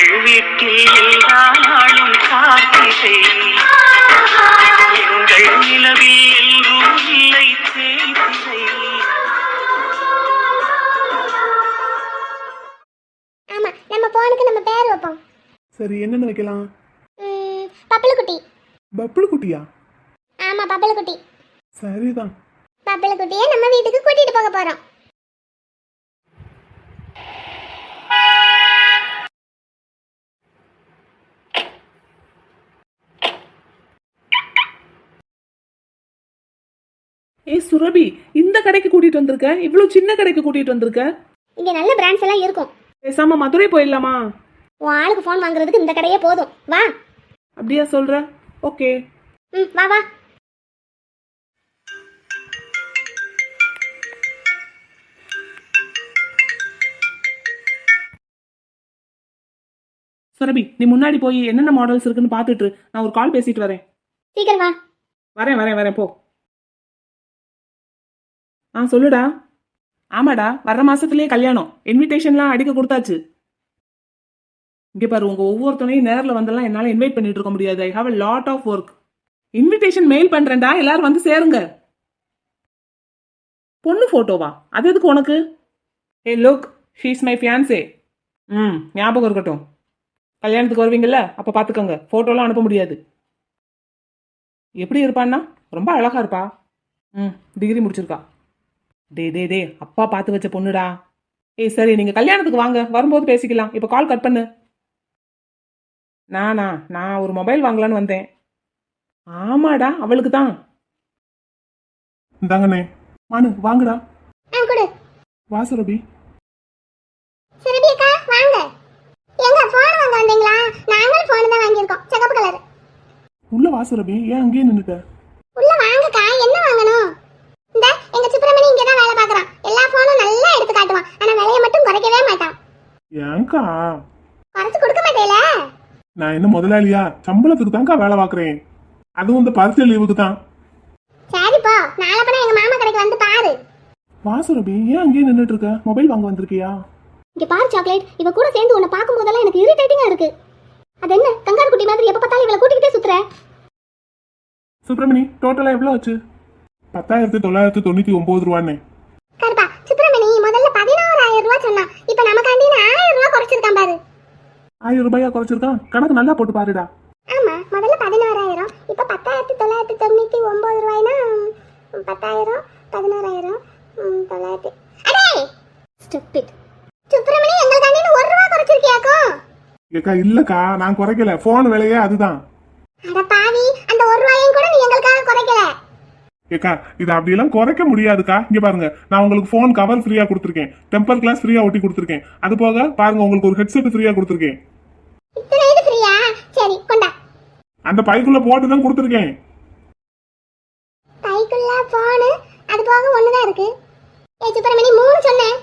எங்கள் வீட்டில் எல்லா நாளும் காத்திரை. எங்கள் நிலவில் எல்லோரும் இல்லை தேய்திரை ஆமா நம்ம போனுக்கு நம்ம பேர் வைப்போம். சரி என்னென்ன வைக்கலாம்? ம், பப்பலு குட்டி பப்புளு குட்டியா ஆமா பப்பலு குட்டி சரிதான். பப்பலு குட்டியை நம்ம வீட்டுக்கு கூட்டிட்டு போக போறோம். ஏய் சுரபி இந்த கடைக்கு கூட்டிட்டு வந்திருக்க? இவ்வளவு சின்ன கடைக்கு கூட்டிட்டு வந்திருக்க? இங்க நல்ல பிராண்ட்ஸ் எல்லாம் இருக்கும். பேசாம மதுரை போயிடலாமா? உன் ஆளுக்கு ஃபோன் வாங்குறதுக்கு இந்த கடையே போதும். வா. அப்படியா சொல்ற? ஓகே. ம் வா வா. சுரபி நீ முன்னாடி போய் என்னென்ன மாடல்ஸ் இருக்குன்னு பார்த்துட்டு. நான் ஒரு கால் பேசிட்டு வரேன். சீக்கிரம் வா. வரேன் வரேன் வரேன் போ. ஆ சொல்லுடா. ஆமாடா வர்ற மாசத்துலயே கல்யாணம். இன்விடேஷன்லாம் அடிக்க கொடுத்தாச்சு. இங்க பாரு உங்க ஒவ்வொருத்தனையும் நேரில் வந்தெல்லாம் என்னால இன்வைட் பண்ணிட்டு இருக்க முடியாது. I have a lot of work invitation mail பண்றேன்டா எல்லாரும் வந்து சேருங்க. பொண்ணு போட்டோவா அது எதுக்கு உனக்கு? Hey look she's my fiancee ம் ஞாபகம் இருக்கட்டும். கல்யாணத்துக்கு வருவீங்கல்ல அப்போ பார்த்துக்கோங்க ஃபோட்டோலாம் அனுப்ப முடியாது. எப்படி இருப்பான்னா? ரொம்ப அழகா இருப்பா. ம் டிகிரி முடிச்சிருக்கா. டே டே டே அப்பா பார்த்து வச்ச பொண்ணுடா. ஏய் சரி நீங்க கல்யாணத்துக்கு வாங்க. வரும்போது பேசிக்கலாம். இப்போ கால் கட் பண்ணு. நானா? நான் ஒரு மொபைல் வாங்கலான்னு வந்தேன். ஆமாடா அவளுக்கு தான். இந்தாங்கண்ணே. மானு வாங்கடா. ஆ கொடு. வா சுரபி. சுரபி அக்கா வாங்க. எங்க ஃபோன் வாங்க வந்தீங்களா? நாங்களும் ஃபோன் தான் வாங்கியிருக்கோம். சிகப்பு கலர் உள்ள வா சுரபி. ஏன் அங்கேயே நின்னுட்ட? உள்ள வாங்கக்கா என்ன வாங்கணும் இந்த எங்க சுப்பிரமணி இங்க தான் வேலை பார்க்கறான் எல்லா ஃபோனும் நல்லா எடுத்து காட்டுவான் ஆனா விலைய மட்டும் குறைக்கவே மாட்டான். ஏங்கா? குறைச்சு கொடுக்க மாட்டேல? நான் என்ன முதலாளியா? சம்பளத்துக்கு தான்க்கா வேலை பார்க்குறேன். அதுவும் இந்த பரிசு லீவுக்கு தான். சரி போ நாளை பண்ண எங்க மாமா கடைக்கு வந்து பாரு. வா சுரபி ஏன் அங்கேயே நின்னுட்டு இருக்க? மொபைல் வாங்க வந்திருக்கியா? இங்க பாரு சாக்லேட் இவ கூட சேர்ந்து உன்னை பார்க்கும் போதெல்லாம் எனக்கு இரிட்டேட்டிங்கா இருக்கு. அது என்ன கங்காரு குட்டி மாதிரி எப்ப பார்த்தாலும் இவளை கூட்டிக்கிட்டே சுத்துற? சுப்பிரமணி டோட்டலா எவ்வளோ ஆச்சு? பத்தாயிரத்தி தொள்ளாயிரத்தி தொண்ணூத்தி ஒன்பது ரூபான்னு. கருப்பா சுப்பிரமணி முதல்ல பதினோராயிரம் ரூபாய் சொன்னான் இப்ப நமக்காண்டி ஆயிரம் ரூபாய் குறைச்சிருக்கான் பாரு. ஆயிரம் ரூபாயா குறைச்சிருக்கான்? கணக்கு நல்லா போட்டு பாருடா. ஆமா முதல்ல பதினோராயிரம் இப்ப பத்தாயிரத்தி தொள்ளாயிரத்தி தொண்ணூத்தி ஒன்பது ரூபாய்னா பத்தாயிரம் பதினோராயிரம் தொள்ளாயிரத்தி. அடே! ஸ்டூபிட் சுப்பிரமணி எங்களுக்காண்டி ஒரு ரூபா குறைச்சிருக்கியாக்கும் ஏக்கா இல்லக்கா நான் குறைக்கல. போன் விலையே அதுதான். அட பாவி அந்த ஒரு ரூபாயும் கூட நீ எங்களுக்காக குறைக்கல ஏக்கா இது அப்படியெல்லாம் குறைக்க முடியாதுக்கா. இங்க பாருங்க நான் உங்களுக்கு ஃபோன் கவர் ஃப்ரீயா கொடுத்துருக்கேன். டெம்பர் கிளாஸ் ஃப்ரீயா ஒட்டி கொடுத்துருக்கேன். அது போக பாருங்க உங்களுக்கு ஒரு ஹெட்செட் ஃப்ரீயா கொடுத்துருக்கேன். அந்த பைக்குள்ள போட்டு தான் கொடுத்துருக்கேன். பைக்குள்ள போனு அது போக ஒண்ணுதான் இருக்கு. ஏ சுப்பிரமணி மூணு சொன்னேன்.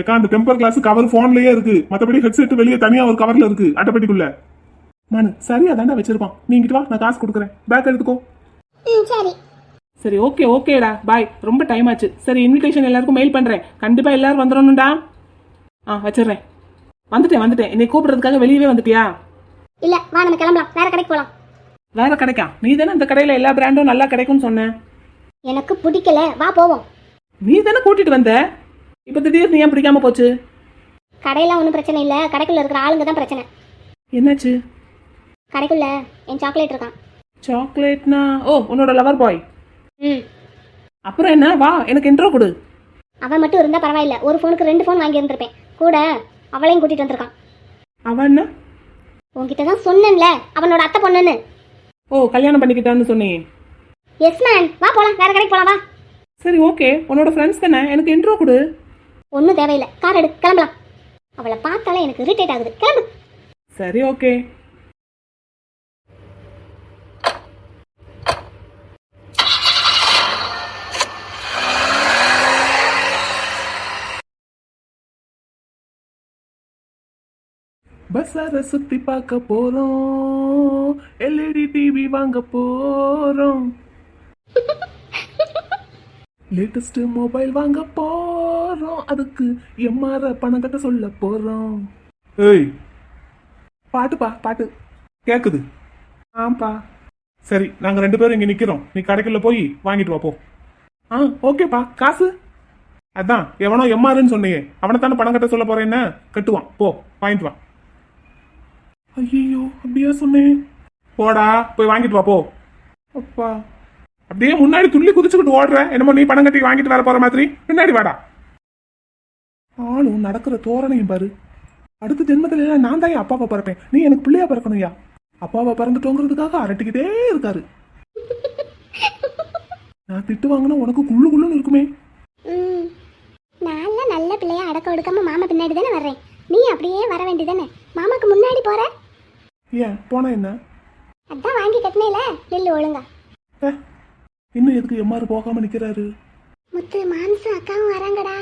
ஏக்கா அந்த டெம்பர் கிளாஸ் கவர் போன்லயே இருக்கு. மத்தபடி ஹெட்செட் வெளியே தனியா ஒரு கவர்ல இருக்கு அட்டைப்பெட்டிக்குள்ள. மனு சரியா தாண்டா வச்சிருப்பான். நீ இங்கிட்டு வா நான் காசு கொடுக்குறேன். பேக் எடுத்துக்கோ. ம் சரி. சரி ஓகே ஓகேடா பாய் ரொம்ப டைம் ஆச்சு. சரி இன்விடேஷன் எல்லாருக்கும் மெயில் பண்றேன். கண்டிப்பா எல்லாரும் வந்துடணும்டா. ஆ வச்சிடுறேன். வந்துட்டேன் வந்துட்டேன். என்னை கூப்பிடுறதுக்காக வெளியவே வந்துட்டியா? இல்ல வா நம்ம கிளம்பலாம். வேற கடைக்கு போலாம். வேற கிடைக்கா? நீ தானே இந்த கடையில எல்லா பிராண்டும் நல்லா கிடைக்கும்னு சொன்னேன் எனக்கு பிடிக்கல. வா போவோம். நீ தானே கூட்டிட்டு வந்த? இப்ப திடீர்னு ஏன் பிடிக்காம போச்சு? கடையெல்லாம் ஒன்றும் பிரச்சனை இல்லை. கடைக்குள்ள இருக்கிற ஆளுங்க தான் பிரச்சனை. என்னாச்சு? கடைக்குள்ள என் சாக்லேட் இருக்கான். சாக்லேட்னா ஓ உன்னோட லவர் பாய் அப்புறம் என்ன? வா எனக்கு இன்ட்ரோ கொடு. அவன் மட்டும் இருந்தா பரவாயில்ல. ஒரு ஃபோனுக்கு ரெண்டு ஃபோன் வாங்கி இருந்திருப்பேன் கூட அவளையும் கூட்டிட்டு வந்திருக்கான். அவன் என்ன? உன்கிட்ட தான் சொன்னேன்ல. அவனோட அத்தை பொண்ணுன்னு. ஓ கல்யாணம் பண்ணிக்கிட்டான்னு சொன்னியே எஸ் மேன் வா போலாம். வேற கடைக்கு போலாம் வா. சரி ஓகே உன்னோட ஃப்ரெண்ட்ஸ் தானே? எனக்கு இன்ட்ரோ கொடு. ஒன்றும் தேவையில்லை. கார் எடு. கிளம்பலாம். அவளை பார்த்தாலே எனக்கு இரிட்டேட் ஆகுது. கிளம்பு. சரி ஓகே பஸ்ஸார சுத்தி பார்க்க போறோம். எல்இடி டிவி வாங்க போறோம். லேட்டஸ்ட் மொபைல் வாங்க போறோம். அதுக்கு எம்ஆர் பணம் கட்ட சொல்ல போறோம். ஏய். பாட்டுப்பா பாட்டு. கேக்குது. ஆம்பா சரி நாங்க ரெண்டு பேரும் இங்க நிக்கிறோம். நீ கடைக்குள்ள போய் வாங்கிட்டு வா போ. ஆ ஓகேப்பா. காசு? அதான் எவனோ எம்ஆர்னு சொன்னியே. அவனை தானே பணம் கட்ட சொல்ல போறேன் என்ன கட்டுவான். போ வாங்கிட்டு வா. ஐயோ அப்படியா போடா போய் வாங்கிட்டு வா போ. அப்பா. அப்படியே முன்னாடி துள்ளி குதிச்சுக்கிட்டு ஓடுற. என்னமோ நீ பணம் கட்டி வாங்கிட்டு வர போற மாதிரி. பின்னாடி வாடா. ஆளும் நடக்கிற தோரணையும் பாரு. அடுத்த ஜென்மத்துல நான் தான் என் அப்பாவை பிறப்பேன். நீ எனக்கு பிள்ளையா பிறக்கணும்யா. அப்பாவை பிறந்துட்டோங்கிறதுக்காக அரட்டிக்கிட்டே இருக்காரு. நான் திட்டு வாங்கினா உனக்கு குள்ளு குள்ளுன்னு இருக்குமே. நான் நல்ல பிள்ளையா அடக்க ஒடுக்காம மாமா பின்னாடி தானே வர்றேன். நீ அப்படியே வர வேண்டியதானே மாமாக்கு முன்னாடி போற? ஏன்? போனா என்ன? அதான் வாங்கி கட்டினேல நெல்லு ஒழுங்கா. இன்னும் எதுக்கு எம்மாரு போகாம நிக்கிறாரு? முத்து மாம்சம் அக்காவும் வராங்கடா.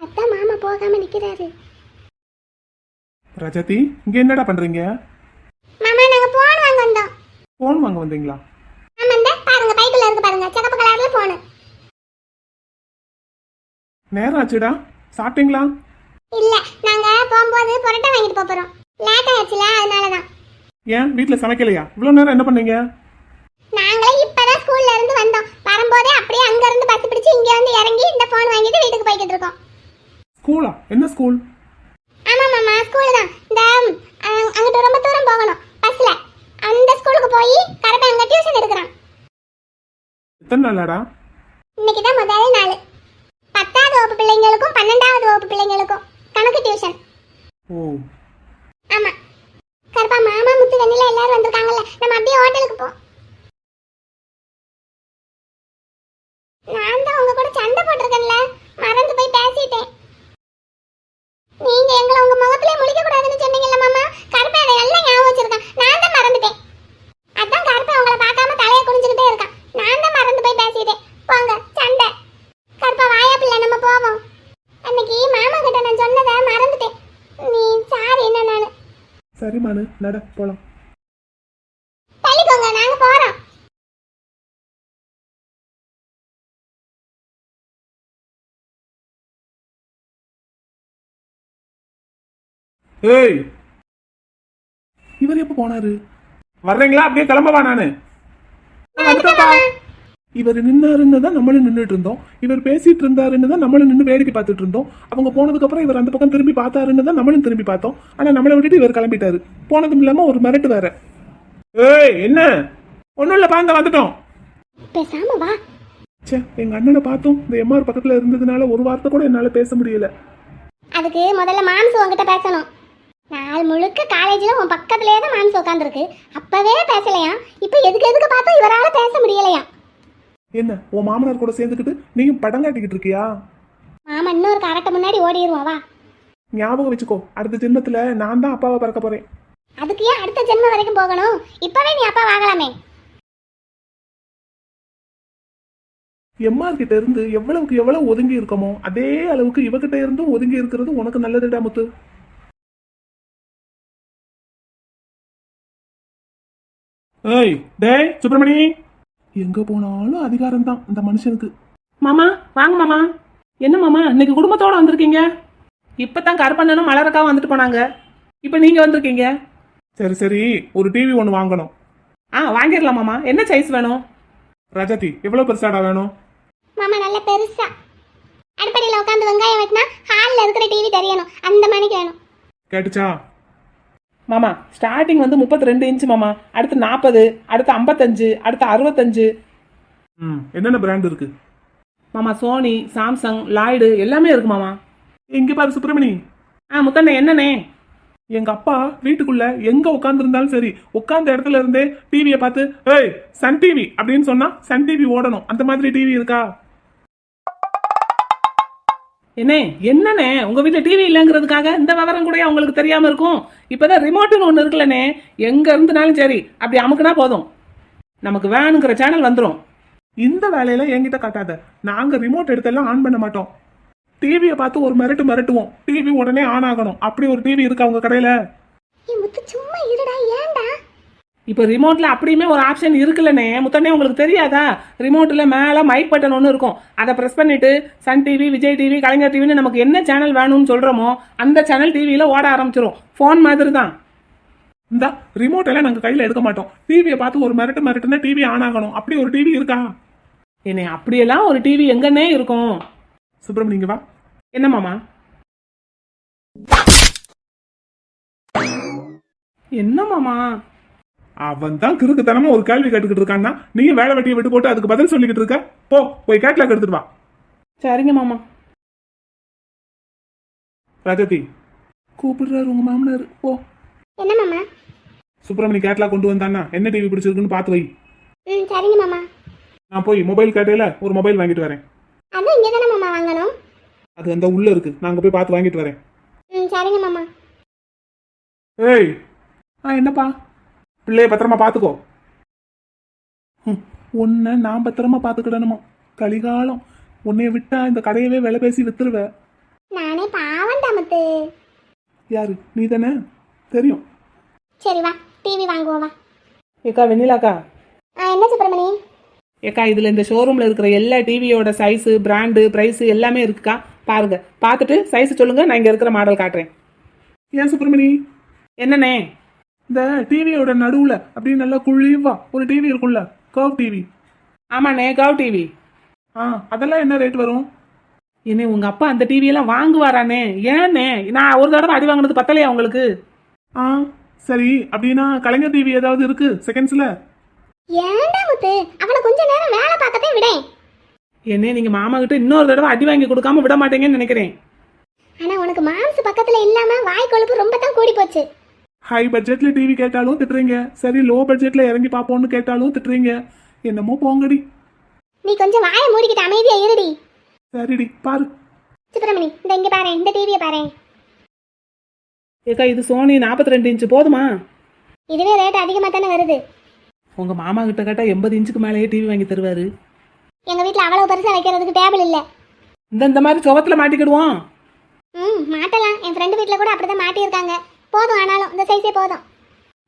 அதான் மாமா போகாம நிக்கிறாரு. ரஜதி இங்க என்னடா பண்றீங்க? மாமா நாங்க போன் வாங்க வந்தோம். போன் வாங்க வந்தீங்களா? ஆமா இந்த பாருங்க பைக்குள்ள இருக்கு பாருங்க சிகப்பு கலர்ல போனு நேரம் ஆச்சுடா. சாப்பிட்டீங்களா? இல்ல நாங்க போகும்போது புரோட்டா வாங்கிட்டு போறோம். லேட் ஆயிடுச்சுல அதனாலதான். ஏன் வீட்ல சமைக்கலையா? இவ்வளவு நேரம் என்ன பண்ணீங்க? நாங்களே இப்பதான் ஸ்கூல்ல இருந்து வந்தோம். வரும்போதே அப்படியே அங்க இருந்து பஸ் பிடிச்சு இங்க வந்து இறங்கி இந்த போன் வாங்கிட்டு வீட்டுக்கு போய்கிட்டு இருக்கோம். ஸ்கூலா? என்ன ஸ்கூல்? ஆமா மாமா ஸ்கூல் தான். இந்த அங்கிட்டு ரொம்ப தூரம் போகணும். பஸ்ல அந்த ஸ்கூலுக்கு போய் கரெக்டா அங்க டியூஷன் எடுக்கிறான். எத்தனை நாளாடா? இன்னைக்கு தான் முதல் நாள். பத்தாவது வகுப்பு பிள்ளைங்களுக்கும் பன்னெண்டாவது வகுப்பு பிள்ளைங்களுக்கும் கணக்கு டியூஷன் ஓ. ஆமா. கருப்பா மாமா முத்து வெண்ணில எல்லாரும் வந்திருக்காங்கல்ல நம்ம அப்படியே ஹோட்டலுக்கு போ. நான் தான் உங்க கூட சண்டை போட்டிருக்கேன்ல மறந்து போய் பேசிட்டேன். நீங்க எங்களை உங்க முகத்துல முழிக்க கூடாதுன்னு சொன்னீங்கல்ல மாமா கருப்பா அதை எல்லாம் ஞாபகம் வச்சிருக்கான் நான் தான் மறந்துட்டேன் அதான் கருப்பா உங்களை பார்க்காம தலையை குனிஞ்சுக்கிட்டே இருக்கான் நான் தான் மறந்து போய் பேசிட்டேன் போங்க சண்டை கருப்பா வாயா பிள்ளை நம்ம போவோம் அன்னைக்கு மாமா கிட்ட நான் சொன்னதை மறந்துட்டேன் நீ சாரி என்ன நானு சரி மனு நட போலாம். தள்ளிக்கோங்க நாங்க போறோம். ஏய் இவர் எப்ப போனாரு? வர்றீங்களா? அப்படியே கிளம்பவா நானு. இவர் நின்னாருன்னு தான் நம்மளும் நின்றுட்டு இருந்தோம். இவர் பேசிட்டு இருந்தாருன்னு தான் நம்மளும் நின்று வேடிக்கை பார்த்துட்டு இருந்தோம். அவங்க போனதுக்கு அப்புறம் இவர் அந்த பக்கம் திரும்பி பார்த்தாருன்னு தான் நம்மளும் திரும்பி பார்த்தோம். ஆனா நம்மளை விட்டுட்டு இவர் கிளம்பிட்டாரு. போனதும் இல்லாம ஒரு மிரட்டு வேற. ஏய் என்ன? ஒண்ணும் இல்ல பாங்க வந்துட்டோம். பேசாம வா. ச்சே எங்க அண்ணனை பார்த்தோம். இந்த எம்ஆர் பக்கத்துல இருந்ததுனால ஒரு வார்த்தை கூட என்னால பேச முடியல. அதுக்கு முதல்ல மாம்சு உன்கிட்ட பேசணும். நாள் முழுக்க காலேஜில் உன் பக்கத்துலேயே தான் மாம்சு உட்காந்துருக்கு அப்பவே பேசலையாம். இப்போ எதுக்கு எதுக்கு பார்த்தோம் இவரால் பேச முடியலையாம். என்ன உன் மாமனார் கூட சேர்ந்துக்கிட்டு நீயும் படம் காட்டிக்கிட்டு இருக்கியா? மாமா இன்னொரு கரெக்டை முன்னாடி ஓடிடுவோம் வா. ஞாபகம் வச்சுக்கோ அடுத்த ஜென்மத்துல நான் தான் அப்பாவை பறக்க போறேன். அதுக்கு ஏன் அடுத்த ஜென்மம் வரைக்கும் போகணும்? இப்பவே நீ அப்பா வாங்கலாமே. எம்ஆர் கிட்ட இருந்து எவ்வளவுக்கு எவ்வளவு ஒதுங்கி இருக்கமோ அதே அளவுக்கு இவகிட்ட இருந்தும் ஒதுங்கி இருக்கிறது உனக்கு நல்லதுடா முத்து. ஏய் டேய் சுப்பிரமணி. எங்க போனாலும் அதிகாரம் தான் இந்த மனுஷனுக்கு. மாமா வாங்க மாமா. என்ன மாமா இன்னைக்கு குடும்பத்தோட வந்திருக்கீங்க? இப்பதான் கருப்பண்ணனும் மலரக்காவும் வந்துட்டு போனாங்க. இப்போ நீங்க வந்திருக்கீங்க? சரி சரி. ஒரு டிவி ஒன்று வாங்கணும். ஆ வாங்கிடலாம் மாமா. என்ன சைஸ் வேணும்? ரஜதி எவ்வளவு பெருசாடா வேணும்? மாமா நல்ல பெருசா. அடுப்படியில் உட்காந்து வெங்காயம் வெட்டினா ஹாலில் இருக்கிற டிவி தெரியணும். அந்த மணிக்கு வேணும். கேட்டுச்சா? மாமா ஸ்டார்டிங் வந்து முப்பத்தி ரெண்டு இன்ச்சு மாமா. அடுத்து நாற்பது அடுத்து ஐம்பத்தஞ்சு அடுத்து அறுபத்தஞ்சு. ம் என்னென்ன பிராண்ட் இருக்கு? மாமா சோனி சாம்சங் லாய்டு எல்லாமே இருக்கு மாமா. இங்க பாரு சுப்பிரமணி. ஆ முத்தண்ணே என்னண்ணே? எங்க அப்பா வீட்டுக்குள்ள எங்க உட்கார்ந்து இருந்தாலும் சரி உட்கார்ந்த இடத்துல இருந்தே டிவியை பார்த்து ஏய் சன் டிவி அப்படின்னு சொன்னா சன் டிவி ஓடணும். அந்த மாதிரி டிவி இருக்கா? என்னே என்னண்ணே? உங்கள் வீட்டில் டிவி இல்லைங்கிறதுக்காக இந்த விவரம் கூட உங்களுக்கு தெரியாமல் இருக்கும்? இப்பதான் ரிமோட்டுன்னு ஒன்று இருக்குல்லண்ணே. எங்கே இருந்துனாலும் சரி அப்படி அமுக்குனா போதும். நமக்கு வேணுங்கிற சேனல் வந்துடும் இந்த வேலையில என்கிட்ட காட்டாத. நாங்கள் ரிமோட் எடுத்தெல்லாம் ஆன் பண்ண மாட்டோம். டிவியை பார்த்து ஒரு மிரட்டு மிரட்டுவோம். டிவி உடனே ஆன் ஆகணும். அப்படி ஒரு டிவி இருக்கா உங்க கடையில. முத்து சும்மா இருடா இப்போ ரிமோட்டில் அப்படியுமே ஒரு ஆப்ஷன் இருக்குல்லண்ணே. முத்தனே உங்களுக்கு தெரியாதா? ரிமோட்டில் மேலே மைக் பட்டன் ஒன்று இருக்கும். அதை ப்ரெஸ் பண்ணிவிட்டு Sun TV Vijay TV Kalaignar டிவின்னு நமக்கு என்ன சேனல் வேணும்னு சொல்கிறோமோ அந்த சேனல் டிவியில் ஓட ஆரம்பிச்சிரும். ஃபோன் மாதிரி தான் இந்த ரிமோட் எல்லாம் நாங்கள் கையில் எடுக்க மாட்டோம். டிவியை பார்த்து ஒரு மிரட்டு மிரட்டுனா டிவி ஆன் ஆகணும். அப்படி ஒரு டிவி இருக்கா? என்னை அப்படியெல்லாம் ஒரு டிவி எங்கன்னே இருக்கும்? சுப்பிரமணியம் இங்க வா. என்ன மாமா? என்ன மாமா? அவன் தான் கிறுக்குத்தனமா ஒரு கேள்வி கேட்டுக்கிட்டு இருக்கான்னா நீ வேலை வெட்டியை விட்டு போட்டு அதுக்கு பதில் சொல்லிக்கிட்டு இருக்க? போ போய் கேட்லாக் எடுத்துட்டு வா. சரிங்க மாமா. ராஜதி. கூப்பிடுறாரு உங்க மாமனார். போ. என்ன மாமா? சுப்பிரமணி கேட்லாக் கொண்டு வந்தான்னா என்ன டிவி பிடிச்சிருக்குன்னு பார்த்து வை. ம் சரிங்க மாமா. நான் போய் மொபைல் கேட்டையில ஒரு மொபைல் வாங்கிட்டு வரேன். அதுவும் இங்கே தானே மாமா வாங்கணும்? அது அந்த உள்ள இருக்கு. நாங்க போய் பார்த்து வாங்கிட்டு வரேன். ம் சரிங்க மாமா. ஏய். ஆ என்னப்பா? பிள்ளைய பத்திரமா பார்த்துக்கோ. ம், உன்னை நான் பத்திரமா பார்த்துக்கிடணுமா? கலிகாலம். உன்னைய விட்டா இந்த கடையவே விலை பேசி வித்துருவ. நானே பாவம் முத்து யாரு? நீ தானே தெரியும். சரி வா டிவி வாங்குவோம் வா. ஏக்கா வெண்ணிலாக்கா. ஆ என்ன சுப்பிரமணி? ஏக்கா இதுல இந்த ஷோரூம்ல இருக்கிற எல்லா டிவியோட சைஸு பிராண்டு பிரைஸ் எல்லாமே இருக்குக்கா. பாருங்க. பார்த்துட்டு சைஸ் சொல்லுங்க நான் இங்க இருக்கிற மாடல் காட்டுறேன். ஏன் சுப்பிரமணி? என்னண்ணே? இந்த டிவியோட நடுவுல அப்படியே நல்லா குழிவா ஒரு டிவி இருக்கும்ல கர்வ் டிவி ஆமாண்ணே கவ் டிவி ஆ அதெல்லாம் என்ன ரேட் வரும்? என்ன உங்க அப்பா அந்த டிவி எல்லாம் வாங்குவாரானே ஏன்னே நான் ஒரு தடவை அடி வாங்கினது பத்தலையா உங்களுக்கு? ஆ சரி அப்படின்னா கலைஞர் டிவி ஏதாவது இருக்கு செகண்ட்ஸ்ல ஏன்டா முத்து அவனை கொஞ்ச நேரம் வேலை பார்க்கவே விடேன். என்ன நீங்க மாமா கிட்ட இன்னொரு தடவை அடி வாங்கி கொடுக்காம விட மாட்டீங்கன்னு நினைக்கிறேன். ஆனா உனக்கு மாம்சு பக்கத்துல இல்லாம வாய் கொழுப்பு ரொம்ப தான் கூடி போச்சு. ஹை பட்ஜெட்ல டிவி கேட்டாலும் திட்டுறீங்க. சரி லோ பட்ஜெட்ல இறங்கி பார்ப்போம்னு கேட்டாலும் திட்டுறீங்க. என்னமோ போங்கடி. நீ கொஞ்சம் வாயை மூடிக்கிட்டு அமைதியா இருடி. சரிடி பாரு. சுப்பிரமணி இந்த இங்க பாரு இந்த டிவியை பாரு. ஏக்கா இது சோனி நாற்பத்தி ரெண்டு இன்ச்சு போதுமா? இதுவே ரேட் அதிகமா தானே வருது. உங்க மாமா கிட்ட கேட்டா எண்பது இன்ச்சுக்கு மேலேயே டிவி வாங்கி தருவாரு. எங்க வீட்ல அவ்வளவு பெருசா வைக்கிறதுக்கு டேபிள் இல்ல. இந்த இந்த மாதிரி சுவத்துல மாட்டிக்கிடுவோம். ம் மாட்டலாம். என் ஃப்ரெண்டு வீட்ல கூட அப்படிதான் மாட்டியிருக்காங்க. போதும் ஆனாலும் இந்த சைஸே போதும்.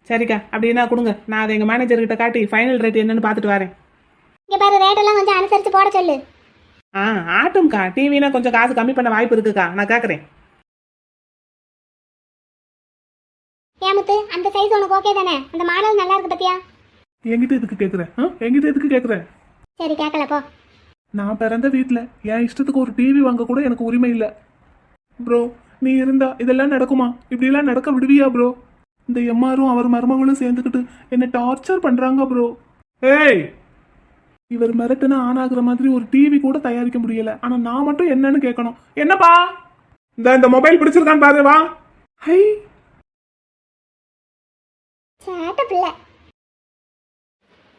சரிக்கா அப்படின்னா கொடுங்க. நான் அதை எங்க மேனேஜர் கிட்ட காட்டி ஃபைனல் ரேட் என்னன்னு பார்த்துட்டு வரேன். இங்க பாரு ரேட் எல்லாம் கொஞ்சம் அனுசரிச்சு போட சொல்லு. ஆ ஆட்டும்க்கா. டிவினா கொஞ்சம் காசு கம்மி பண்ண வாய்ப்பு இருக்குக்கா. நான் கேட்குறேன் ஏமுத்து அந்த சைஸ் உனக்கு ஓகே தானே? அந்த மாடல் நல்லா இருக்கு பத்தியா? என்கிட்ட எதுக்கு கேக்குற? ஆ? என்கிட்ட எதுக்கு கேக்குற? சரி கேட்கல போ. நான் பிறந்த வீட்ல என் இஷ்டத்துக்கு ஒரு டிவி வாங்க கூட எனக்கு உரிமை இல்ல. ப்ரோ நீ இருந்தா இதெல்லாம் நடக்குமா? இப்படிலாம் நடக்க விடுவியா ப்ரோ இந்த எம்மாரும் அவர் மருமகளும் சேர்ந்துக்கிட்டு என்னை டார்ச்சர் பண்றாங்க ப்ரோ ஏய்! இவர் மிரட்டுனா ஆன் ஆகுற மாதிரி ஒரு டிவி கூட தயாரிக்க முடியல. ஆனா நான் மட்டும் என்னன்னு கேட்கணும். என்னப்பா? இந்த இந்த மொபைல் பிடிச்சிருக்கான்னு பாரு வா. ஹை! பிள்ளை.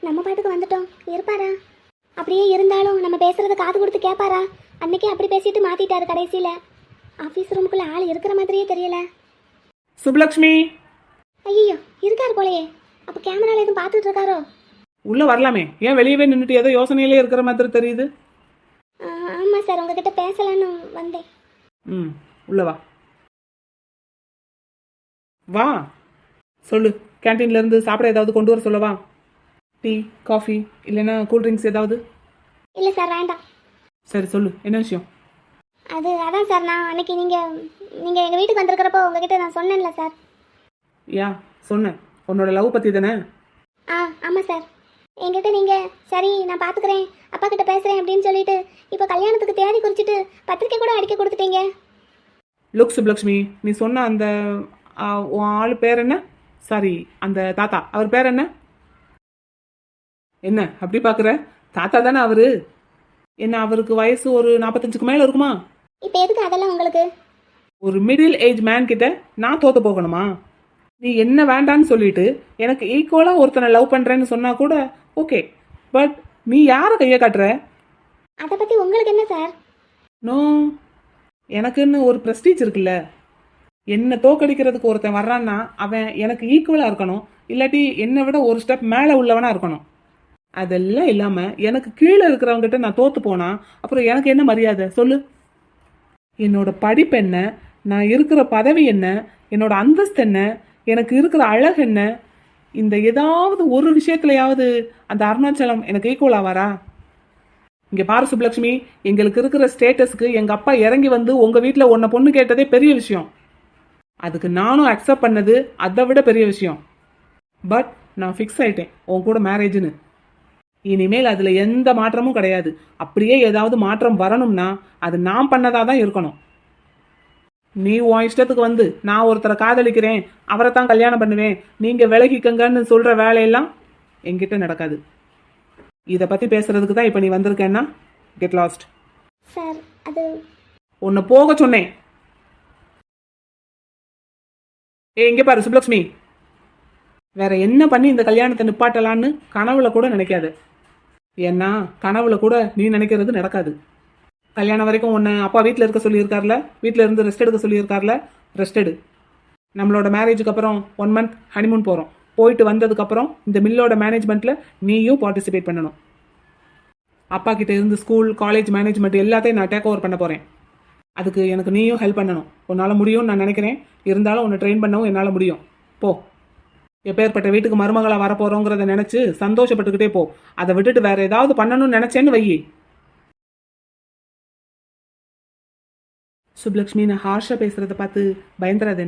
நம்ம பாட்டுக்கு வந்துட்டோம். இருப்பாரா? அப்படியே இருந்தாலும் நம்ம பேசுறது காது கொடுத்து கேட்பாரா? அன்னைக்கே அப்படி பேசிட்டு மாத்திட்டாரு கடைசியில. ஆஃபீஸ் ரூமுக்குள்ள ஆள் இருக்கிற மாதிரியே தெரியல. சுப்லக்ஷ்மி ஐயோ இருக்காரு போலயே. அப்ப கேமரால எதுவும் பார்த்துட்டு இருக்காரோ? உள்ள வரலாமே. ஏன் வெளியவே நின்றுட்டு ஏதோ யோசனையிலே இருக்கிற மாதிரி தெரியுது? ஆ, ஆமா சார் உங்ககிட்ட பேசலான்னு வந்தேன். ம் உள்ள வா. வா. சொல்லு. கேன்டீன்ல இருந்து சாப்பிட ஏதாவது கொண்டு வர சொல்லவா? டீ காஃபி இல்லைன்னா கூல் ட்ரிங்க்ஸ் ஏதாவது? இல்ல சார் வேண்டாம். சரி சொல்லு. என்ன விஷயம்? அது அதான் சார் நான் அன்னைக்கு நீங்க நீங்க எங்க வீட்டுக்கு வந்திருக்கிறப்போ உங்ககிட்ட நான் சொன்னேன்ல சார். யா சொன்னேன். உன்னோட லவ் பத்தி தானே? ஆ ஆமாம் சார். என்கிட்ட நீங்கள் சரி நான் பார்த்துக்கிறேன் அப்பா கிட்ட பேசுகிறேன் அப்படின்னு சொல்லிட்டு இப்போ கல்யாணத்துக்கு தேதி குறிச்சிட்டு பத்திரிக்கை கூட அடிக்க கொடுத்துட்டீங்க. லுக் சுப்லக்ஷ்மி நீ சொன்ன அந்த ஆ, உன் ஆள் பேர் என்ன? சாரி அந்த தாத்தா. அவர் பேர் என்ன? என்ன அப்படி பார்க்குற தாத்தா தானே அவரு? என்ன அவருக்கு வயசு ஒரு நாற்பத்தஞ்சுக்கு மேலே இருக்குமா? இப்போ எதுக்கு அதெல்லாம் உங்களுக்கு? ஒரு மிடில் ஏஜ் மேன் கிட்ட நான் தோத்து போகணுமா? நீ என்ன வேண்டான்னு சொல்லிட்டு எனக்கு ஈக்குவலாக ஒருத்தனை லவ் பண்ணுறேன்னு சொன்னா கூட ஓகே பட் நீ யாரை கையை காட்டுற? அதை பற்றி உங்களுக்கு என்ன சார் நோ எனக்குன்னு ஒரு ப்ரெஸ்டீஜ் இருக்குல்ல. என்னை தோக்கடிக்கிறதுக்கு ஒருத்தன் வர்றான்னா அவன் எனக்கு ஈக்குவலாக இருக்கணும். இல்லாட்டி என்னை விட ஒரு ஸ்டெப் மேலே உள்ளவனா இருக்கணும். அதெல்லாம் இல்லாமல் எனக்கு கீழே இருக்கிறவங்ககிட்ட நான் தோத்து போனா அப்புறம் எனக்கு என்ன மரியாதை? சொல்லு. என்னோட படிப்பு என்ன? நான் இருக்கிற பதவி என்ன? என்னோட அந்தஸ்து என்ன? எனக்கு இருக்கிற அழகு என்ன? இந்த ஏதாவது ஒரு விஷயத்துலையாவது அந்த அருணாச்சலம் எனக்கு ஈக்குவலாக வரா? இங்கே பாரு சுப்லக்ஷ்மி எங்களுக்கு இருக்கிற ஸ்டேட்டஸ்க்கு எங்கள் அப்பா இறங்கி வந்து உங்கள் வீட்டில் உன்னை பொண்ணு கேட்டதே பெரிய விஷயம். அதுக்கு நானும் அக்செப்ட் பண்ணது அதை விட பெரிய விஷயம். பட் நான் ஃபிக்ஸ் ஆயிட்டேன். உன் கூட மேரேஜ்னு இனிமேல் அதில் எந்த மாற்றமும் கிடையாது. அப்படியே ஏதாவது மாற்றம் வரணும்னா அது நான் பண்ணதாக தான் இருக்கணும். நீ உன் இஷ்டத்துக்கு வந்து நான் ஒருத்தரை காதலிக்கிறேன் அவரை தான் கல்யாணம் பண்ணுவேன் நீங்கள் விலகிக்கங்கன்னு சொல்கிற வேலையெல்லாம் என்கிட்ட நடக்காது. இதை பற்றி பேசுறதுக்கு தான் இப்போ நீ வந்திருக்கேன்னா கெட் லாஸ்ட் சார் அது உன்னை போக சொன்னேன். ஏ இங்கே பாரு சுப்லக்ஷ்மி. வேற என்ன பண்ணி இந்த கல்யாணத்தை நிப்பாட்டலான்னு கனவுல கூட நினைக்காது. ஏன்னா கனவுல கூட நீ நினைக்கிறது நடக்காது. கல்யாணம் வரைக்கும் உன்னை அப்பா வீட்டில் இருக்க சொல்லியிருக்கார்ல? வீட்டில் இருந்து ரெஸ்ட் எடுக்க சொல்லியிருக்கார்ல? ரெஸ்ட் எடு. நம்மளோட மேரேஜுக்கு அப்புறம் ஒன் மந்த் ஹனிமூன் போகிறோம் போயிட்டு வந்ததுக்கப்புறம் இந்த மில்லோட மேனேஜ்மெண்ட்டில் நீயும் பார்ட்டிசிபேட் பண்ணணும். அப்பா கிட்ட இருந்து ஸ்கூல் காலேஜ் மேனேஜ்மெண்ட் எல்லாத்தையும் நான் டேக் ஓவர் பண்ண போகிறேன் அதுக்கு எனக்கு நீயும் ஹெல்ப் பண்ணணும். உன்னால் முடியும்னு நான் நினைக்கிறேன். இருந்தாலும் உன்னை ட்ரெயின் பண்ணவும் என்னால் முடியும். போ. எப்பேற்பட்ட வீட்டுக்கு மருமகளாக வரப்போகிறோங்கிறத நினச்சி சந்தோஷப்பட்டுக்கிட்டே போ. அதை விட்டுட்டு வேற ஏதாவது பண்ணணும்னு நினச்சேன்னு வையி. சுப்லக்ஷ்மி நான் ஹார்ஷாக பேசுகிறத பார்த்து பயந்துறாது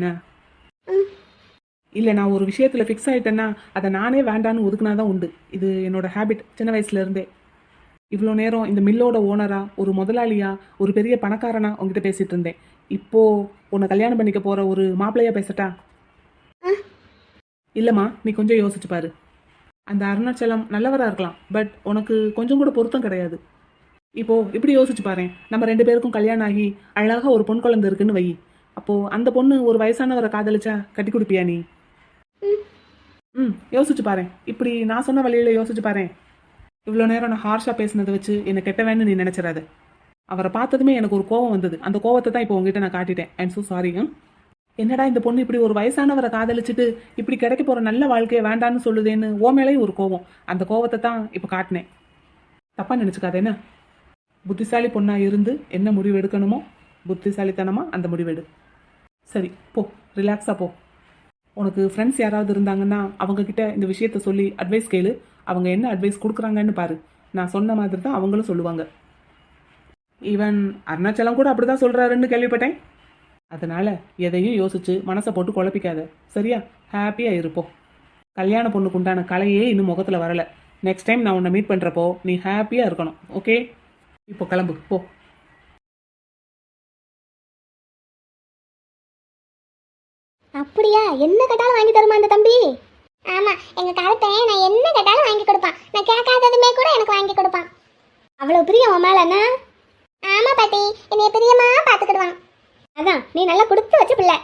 இல்லை நான் ஒரு விஷயத்தில் ஃபிக்ஸ் ஆகிட்டேன்னா அதை நானே வேண்டான்னு ஒதுக்குனா தான் உண்டு. இது என்னோட ஹேபிட் சின்ன வயசுல இருந்தே. இவ்வளோ நேரம் இந்த மில்லோட ஓனரா ஒரு முதலாளியா ஒரு பெரிய பணக்காரனா உங்ககிட்ட பேசிட்டு இருந்தேன். இப்போ உன்னை கல்யாணம் பண்ணிக்க போற ஒரு மாப்பிள்ளையா பேசட்டா? இல்லைம்மா நீ கொஞ்சம் யோசிச்சு பாரு. அந்த அருணாச்சலம் நல்லவரா இருக்கலாம் பட் உனக்கு கொஞ்சம் கூட பொருத்தம் கிடையாது. இப்போ இப்படி யோசிச்சு பாரு நம்ம ரெண்டு பேருக்கும் கல்யாணம் ஆகி அழகா ஒரு பொன் குழந்தை இருக்குன்னு வை. அப்போ அந்த பொண்ணு ஒரு வயசானவரை காதலிச்சா கட்டி கொடுப்பியா நீ? ம். யோசிச்சு பாரு இப்படி நான் சொன்ன வழியில யோசிச்சு பாரு இவ்வளோ நேரம் நான் ஹார்ஷாக பேசினதை வச்சு என்னை கெட்டவேன்னு நீ நினச்சிடாத. அவரை பார்த்ததுமே எனக்கு ஒரு கோவம் வந்தது. அந்த கோவத்தை தான் இப்போ உங்ககிட்ட நான் காட்டிட்டேன். ஐம் ஸோ சாரி என்னடா இந்த பொண்ணு இப்படி ஒரு வயசானவரை காதலிச்சுட்டு இப்படி கிடைக்க போகிற நல்ல வாழ்க்கையை வேண்டான்னு சொல்லுதேன்னு ஓ மேலேயும் ஒரு கோவம் அந்த கோவத்தை தான் இப்போ காட்டினேன். தப்பாக நினச்சிக்காத என்ன? புத்திசாலி பொண்ணாக இருந்து என்ன முடிவு எடுக்கணுமோ? புத்திசாலித்தனமாக அந்த முடிவு எடு. சரி போ. ரிலாக்ஸாக போ. உனக்கு ஃப்ரெண்ட்ஸ் யாராவது இருந்தாங்கன்னா அவங்க கிட்ட இந்த விஷயத்த சொல்லி அட்வைஸ் கேளு. அவங்க என்ன அட்வைஸ் கொடுக்குறாங்கன்னு பாரு. நான் சொன்ன மாதிரி தான் அவங்களும் சொல்லுவாங்க. ஈவன் அருணாச்சலம் கூட அப்படிதான் சொல்றாருன்னு கேள்விப்பட்டேன். அதனால எதையும் யோசிச்சு மனசை போட்டு குழப்பிக்காத. சரியா? ஹாப்பியா இருப்போம் கல்யாண பொண்ணுக்கு உண்டான கலையே இன்னும் முகத்துல வரல. நெக்ஸ்ட் டைம் நான் உன்னை மீட் பண்றப்போ நீ ஹாப்பியா இருக்கணும். ஓகே இப்போ கிளம்பு. போ. அப்படியா? என்ன கேட்டாலும் வாங்கி தருமா அந்த தம்பி? ஆமா எங்க கருப்பையன் நான் என்ன கேட்டாலும் வாங்கி கொடுப்பான். நான் கேட்காததுமே கூட எனக்கு வாங்கி கொடுப்பான். அவ்வளவு பிரியம் உன் மேலன்னா ஆமா பாட்டி என்னைய பிரியமா பாத்துக்கிடுவான் அதான் நீ நல்லா கொடுத்து வச்ச பிள்ளை.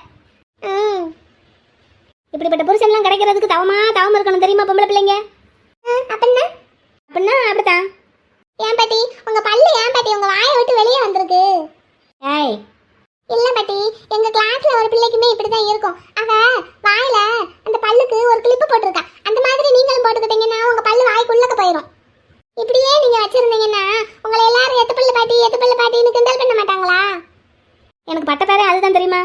இப்படிப்பட்ட புருஷன்லாம் கிடைக்கிறதுக்கு தவமா தவம் இருக்கணும் தெரியுமா பொம்பளை பிள்ளைங்க? அப்படின்னா அப்படின்னா அப்படித்தான். ஏன் பாட்டி உங்க பல்லு ஏன் பாட்டி? உங்க வாயை விட்டு வெளியே வந்திருக்கு. ஏய். இல்ல பாட்டி எங்க கிளாஸ்ல ஒரு பிள்ளைக்குமே இப்படிதான் இருக்கும் அவ வாயில அந்த பல்லுக்கு ஒரு கிளிப்பு போட்டிருக்கா அந்த மாதிரி நீங்களும் போட்டுக்கிட்டீங்கன்னா உங்க பல்லு வாய்க்குள்ளக்க போயிடும் இப்படியே நீங்க வச்சிருந்தீங்கன்னா உங்களை எல்லாரும் எத்து பல்லு பாட்டி எத்து பல்லு பாட்டின்னு கிண்டல் பண்ண மாட்டாங்களா எனக்கு பட்ட பேரே அதுதான் தெரியுமா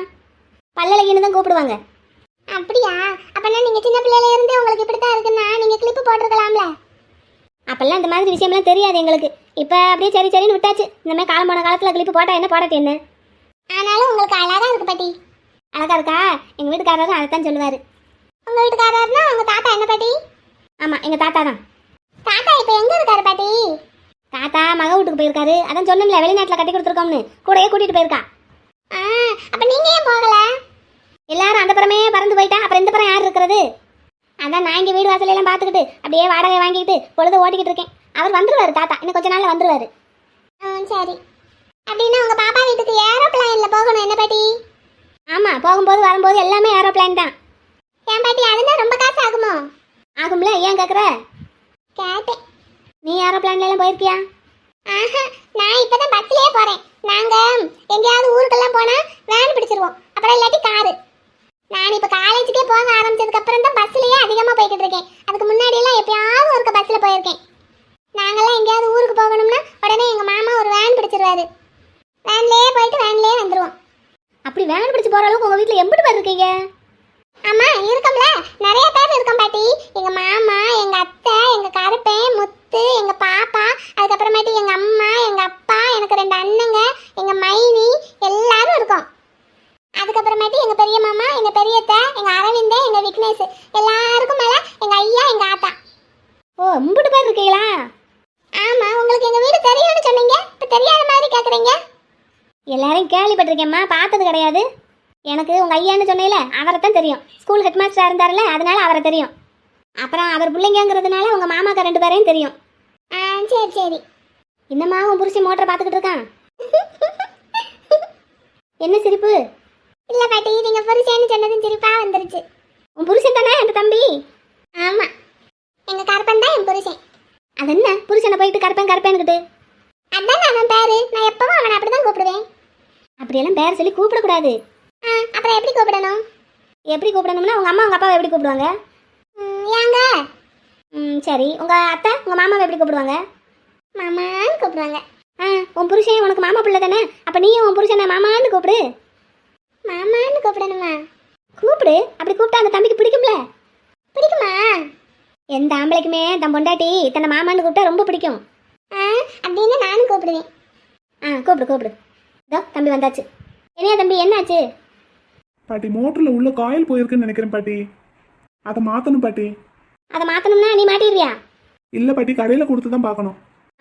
பல்லழகின்னு தான் கூப்பிடுவாங்க அப்படியா அப்பனா நீங்க சின்ன பிள்ளையில இருந்தே உங்களுக்கு இப்படித்தான் இருக்குன்னா நீங்க கிளிப்பு போட்டிருக்கலாம்ல மாதிரி விஷயம்லாம் தெரியாது எங்களுக்கு. இப்போ அப்படியே சரி சரின்னு விட்டாச்சு. இந்த மாதிரி காலம் போன காலத்தில் கிளிப்பு போட்டா என்ன போடாட்டி என்ன? ஆனாலும் உங்களுக்கு அழகா இருக்கு பாட்டி. அழகா இருக்கா? எங்க வீட்டுக்காரரும் அதைத்தான் சொல்லுவாரு. உங்க வீட்டுக்காரர்னா உங்க தாத்தா என்ன பாட்டி? ஆமா எங்க தாத்தா தான். தாத்தா இப்போ எங்க இருக்காரு பாட்டி? தாத்தா மக வீட்டுக்கு போயிருக்காரு. அதான் சொன்னோம்ல வெளிநாட்டுல கட்டி கொடுத்துருக்கோம்னு. கூடயே கூட்டிட்டு போயிருக்கா. ஆ அப்ப நீங்க ஏன் போகல? எல்லாரும் அந்த புறமே பறந்து போயிட்டா. அப்புறம் இந்த புறம் யார் இருக்கிறது? அதான் நான் இங்க வீடு வாசல் எல்லாம் பார்த்துக்கிட்டு அப்படியே வாடகை வாங்கிக்கிட்டு பொழுது ஓட்டிக்கிட்டு இருக்கேன். அவர் வந்துருவாரு தாத்தா. இன்னும் கொஞ்ச நாள்ல வந்துருவாரு. ஆ சரி. அப்படின்னா உங்க பாப்பா வீட்டுக்கு ஏரோப்ளைன்ல போகணும் என்ன பாட்டி? ஆமா போகும்போது வரும்போது எல்லாமே ஏரோப்ளைன் தான். ஏன் பாட்டி அதுனா ரொம்ப காசு ஆகுமோ ஆகும்ல ஏன் கேக்குற? கேட்டேன். நீ ஏரோப்ளைன்ல எல்லாம் போயிருக்கியா? ஆஹா நான் இப்பதான் பஸ்லயே போறேன். நாங்க எங்கேயாவது ஊருக்கெல்லாம் போனா வேன் பிடிச்சிருவோம். அப்புறம் இல்லாட்டி காரு. நான் இப்ப காலேஜுக்கே போக ஆரம்பிச்சதுக்கு அப்புறம் தான் பஸ்லயே அதிகமா போய்கிட்டு இருக்கேன். அதுக்கு முன்னாடி எல்லாம் எப்பயாவது ஒருக்க பஸ்ல போயிருக்கேன் நாங்கெல்லாம் எங்கேயாவது ஊருக்கு போகணும்னா உடனே எங்க மாமா ஒரு பிடிச்சிருவாரு வேன்லயே போயிட்டு வேன்லயே வந்துருவோம். அப்படி வேன் பிடிச்சு போற அளவுக்கு உங்க வீட்ல எம்பிட்டு பேர் இருக்கீங்க? ஆமா இருக்கோம்ல. நிறைய பேர் இருக்கோம் பாட்டி எங்க மாமா எங்க அத்தை எங்க கருப்பேன் முத்து எங்க பாப்பா அதுக்கப்புறமேட்டு எங்க அம்மா எங்க அப்பா எனக்கு ரெண்டு அண்ணங்க எங்க மைனி எல்லாரும் இருக்கோம் அதுக்கப்புறமேட்டு எங்க பெரிய மாமா எங்க பெரியத்தை எங்க அரவிந்த் எங்க விக்னேஷ் எல்லாருக்கும் மேல எல்லாரையும் கேள்விப்பட்டிருக்கேம்மா கிடையாது எனக்கு உங்க ஐயான்னு சொன்னேல அவரை தான் தெரியும். ஸ்கூல் ஹெட் மாஸ்டரா இருந்தார்ல அதனால அவரை தெரியும். அப்புறம் அவர் பிள்ளைங்கிறதுனால உங்க மாமாக்கா ரெண்டு பேரையும் தெரியும். ஆ சரி சரி. என்னம்மா உன் புருஷன் மோட்டரை பார்த்துக்கிட்டு இருக்கான்? என்ன சிரிப்பு? இல்ல பாட்டி நீங்க புருஷன்னு சொன்னதும் சிரிப்பா வந்துருச்சு. உன் புருஷன் தானே அந்த தம்பி? ஆமா. எங்க கருப்பன் தான் என் புருஷன். அது என்ன புருஷனை போயிட்டு கருப்பன் கருப்பேன்னுக்கிட்டு அதான் அவன் பேரு? நான் எப்பவும் அவனை அப்படிதான் கூப்பிடுவேன். அப்படியெல்லாம் பேர் சொல்லி கூப்பிடக்கூடாது. ஆ அப்புறம் எப்படி கூப்பிடணும்? எப்படி கூப்பிடணும்னா உங்க அம்மா உங்க அப்பாவை எப்படி கூப்பிடுவாங்க? ஏங்க? ம் சரி. உங்க அத்தை உங்க மாமாவை எப்படி கூப்பிடுவாங்க? மாமான்னு கூப்பிடுவாங்க. ஆ உன் புருஷன் உனக்கு மாமா பிள்ளை தானே? அப்ப நீயும் உன் புருஷனை மாமான்னு கூப்பிடு. மாமான்னு கூப்பிடணுமா? கூப்பிடு. அப்படி கூப்பிட்டா அந்த தம்பிக்கு பிடிக்கும்ல? பிடிக்குமா? எந்த ஆம்பளைக்குமே தன் பொண்டாட்டி தன்னை மாமான்னு கூப்பிட்டா ரொம்ப பிடிக்கும். ஆ அப்படின்னு நானும் கூப்பிடுவேன். ஆ கூப்பிடு கூப்பிடு. இதோ தம்பி வந்தாச்சு. என்னையா தம்பி என்னாச்சு? பாட்டி மோட்டர்ல உள்ள காயில் போயிருக்குன்னு நினைக்கிறேன் பாட்டி. அதை மாத்தணும் பாட்டி. அதை மாத்தணும்னா நீ மாட்டிடுறியா இல்ல பாட்டி கடையில கொடுத்து தான் பார்க்கணும்.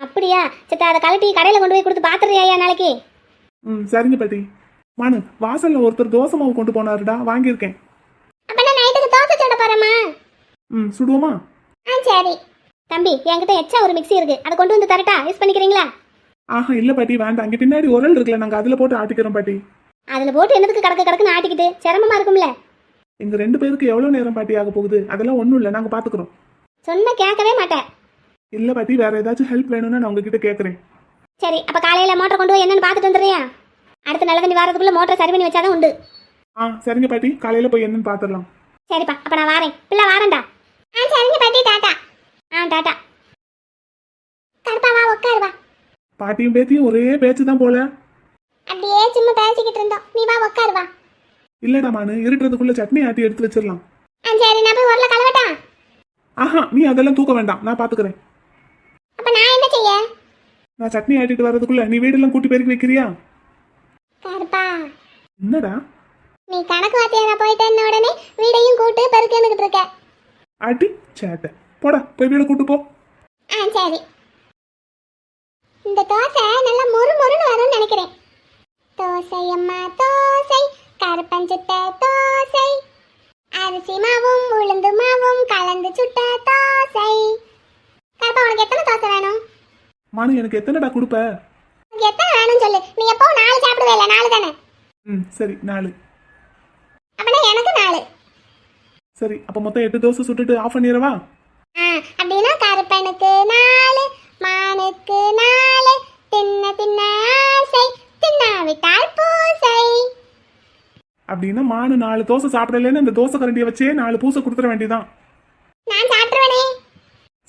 அப்படியா? சரி அதை கழட்டி கடையில் கொண்டு போய் கொடுத்து பார்த்துறியா நாளைக்கு? ம் சரிங்க பாட்டி. மானு வாசல்ல ஒருத்தர் தோசை மாவு கொண்டு போனாருடா வாங்கியிருக்கேன். அப்ப நான் நைட்டுக்கு தோசை சுட போறேம்மா. ம் சுடுவோமா? ஆ சரி. தம்பி என்கிட்ட எச்சா ஒரு மிக்ஸி இருக்கு. அதை கொண்டு வந்து தரட்டா? யூஸ் பண்ணிக்கிறீங்களா? ஆஹா இல்ல பாட்டி வேண்டாம். அங்க பின்னாடி உரல் இருக்குல்ல நாங்க அதுல போட்டு ஆட்டிக்கிறோம் பாட்டி. அதில் போட்டு என்னதுக்கு கடக்க கடக்குன்னு ஆட்டிக்கிட்டு? சிரமமா இருக்கும்ல. எங்க ரெண்டு பேருக்கு எவ்வளவு நேரம் பாட்டி ஆக போகுது? அதெல்லாம் ஒண்ணும் இல்ல நாங்க பாத்துக்கிறோம். சொன்ன கேட்கவே மாட்டேன். இல்ல பாட்டி வேற ஏதாச்சும் ஹெல்ப் வேணும்னா நான் உங்ககிட்ட கேக்குறேன். சரி அப்ப காலையில மோட்டர் கொண்டு போய் என்னன்னு பார்த்துட்டு வந்துடுறியா? அடுத்த நல்ல தண்ணி வாரத்துக்குள்ள மோட்டரை சரி பண்ணி வச்சாதான் உண்டு. ஆ சரிங்க பாட்டி. காலையில போய் என்னன்னு பாத்துடலாம். சரிப்பா அப்ப நான் வாரேன். பிள்ளை வாரேன்டா. ஆ சரிங்க பாட்டி டாட்டா. ஆ டாட்டா. கருப்பா வா உட்காரு வா. பாட்டியும் பேத்தியும் ஒரே பேச்சு தான் போல. அப்படியே சும்மா பேசிக்கிட்டு இருந்தோம். நீ வா உட்காரு வா. இல்லடா மானு இருட்டுறதுக்குள்ள சட்னி ஆட்டி எடுத்து வச்சிடலாம். ஆ சரி நான் போய் உரல கலவட்டா ஆஹா நீ அதெல்லாம் தூக்க வேண்டாம். நான் பாத்துக்கிறேன். அப்ப நான் என்ன செய்ய? நான் சட்னி ஆட்டிட்டு வர்றதுக்குள்ள நீ வீடெல்லாம் கூட்டி பெருக்கி வைக்கிறியா? கருப்பா என்னடா? நீ கணக்கு வாத்தியாரா போயிட்டேன்னு உடனே வீடையும் கூட்டு பெருக்கணுக்கிட்டு இருக்க. ஆட்டி சேட்டை. போடா போய் வீட கூட்டு போ. ஆ சரி. இந்த தோசை நல்லா மொறு மொறுன்னு வரும்னு நினைக்கிறேன். தோசை அம்மா தோசை. கருப்பஞ்சுட்ட தோசை. அரிசி மாவும் உளுந்து மாவும் கலந்து சுட்ட தோசை. கருப்பா உனக்கு எத்தனை தோசை வேணும்? மானு எனக்கு எத்தனைடா கொடுப்ப? உனக்கு எத்தனை வேணும்னு சொல்லு. நீ எப்போ நாலு சாப்பிடுவே இல்லை நாலு தானே? ம் சரி நாலு. அப்படின்னா எனக்கு நாலு. சரி அப்ப மொத்தம் எட்டு தோசை சுட்டுட்டு ஆஃப் பண்ணிடவா? ஆ அப்படின்னா கருப்பனுக்கு நாலு மானுக்கு நாலு தின்ன தின்ன ஆசை தின்னாவிட்டால் பூசை. அப்படின்னா மானு நாலு தோசை சாப்பிடலன்னு அந்த தோசை கரண்டியை வச்சே நாலு பூசை கொடுத்துட வேண்டியதான் நான் சாப்பிட்டுருவேனே.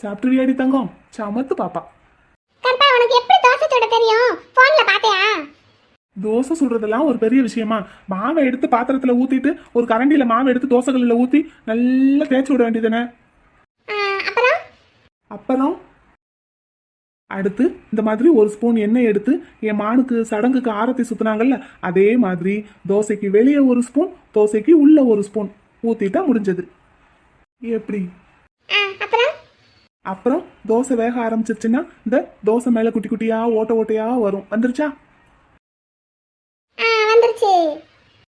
சாப்பிட்டுவியாடி தங்கம்? சமத்து பாப்பா. கருப்பா உனக்கு எப்படி தோசை சுட தெரியும்? போன்ல பாத்தியா? தோசை சுடுறதெல்லாம் ஒரு பெரிய விஷயமா. மாவை எடுத்து பாத்திரத்துல ஊத்திட்டு ஒரு கரண்டியில மாவை எடுத்து தோசைகளில் ஊத்தி நல்லா தேய்ச்சி விட வேண்டியதுதானே? அப்புறம்? அப்புறம்? அடுத்து இந்த மாதிரி ஒரு ஸ்பூன் எண்ணெய் எடுத்து என் மானுக்கு சடங்குக்கு ஆரத்தி சுத்துனாங்கல்ல அதே மாதிரி தோசைக்கு வெளியே ஒரு ஸ்பூன் தோசைக்கு உள்ள ஒரு ஸ்பூன் ஊத்திட்டா முடிஞ்சது. எப்படி? அப்புறம்? அப்புறம் தோசை வேக ஆரம்பிச்சிருச்சுன்னா இந்த தோசை மேல குட்டி குட்டியா ஓட்ட ஓட்டையா வரும். வந்துருச்சா?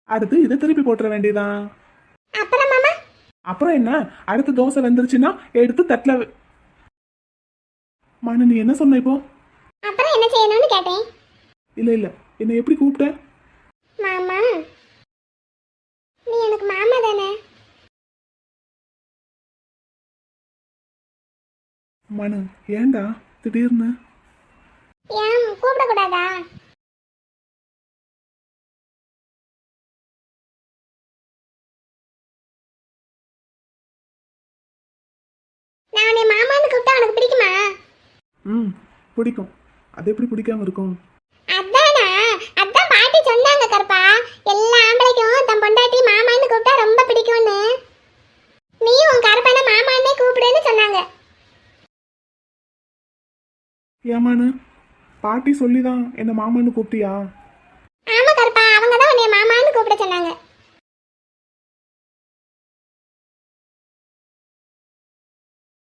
அடுத்து இதை திருப்பி போட்டுற வேண்டியதான் அப்புறம் என்ன? அடுத்து தோசை வெந்துருச்சுன்னா எடுத்து தட்டில் மனு நீ என்ன சொன்ன இப்போ? அப்புறம் என்ன செய்யணும்னு கேட்டேன். இல்ல இல்ல. என்னை எப்படி கூப்பிட்ட? மாமா நீ எனக்கு மாமா தானே? மனு ஏன்டா? திடீர்னு? ஏன் கூப்பிடக்கூடாதா? ம் பிடிக்கும். அது எப்படி பிடிக்காம இருக்கும்? அதானா அதான் பாட்டி சொன்னாங்க கருப்பா. எல்லா ஆம்பளைக்கும் தன் பொண்டாட்டி மாமான்னு கூப்பிட்டா ரொம்ப பிடிக்கும்னு. நீ உன் கருப்பனை மாமான்னே கூப்பிடுன்னு சொன்னாங்க. ஏமானு? பாட்டி சொல்லி தான் என்ன மாமான்னு கூப்பிட்டியா? ஆமா கருப்பா அவங்க தான் உன்னை மாமான்னு கூப்பிட சொன்னாங்க.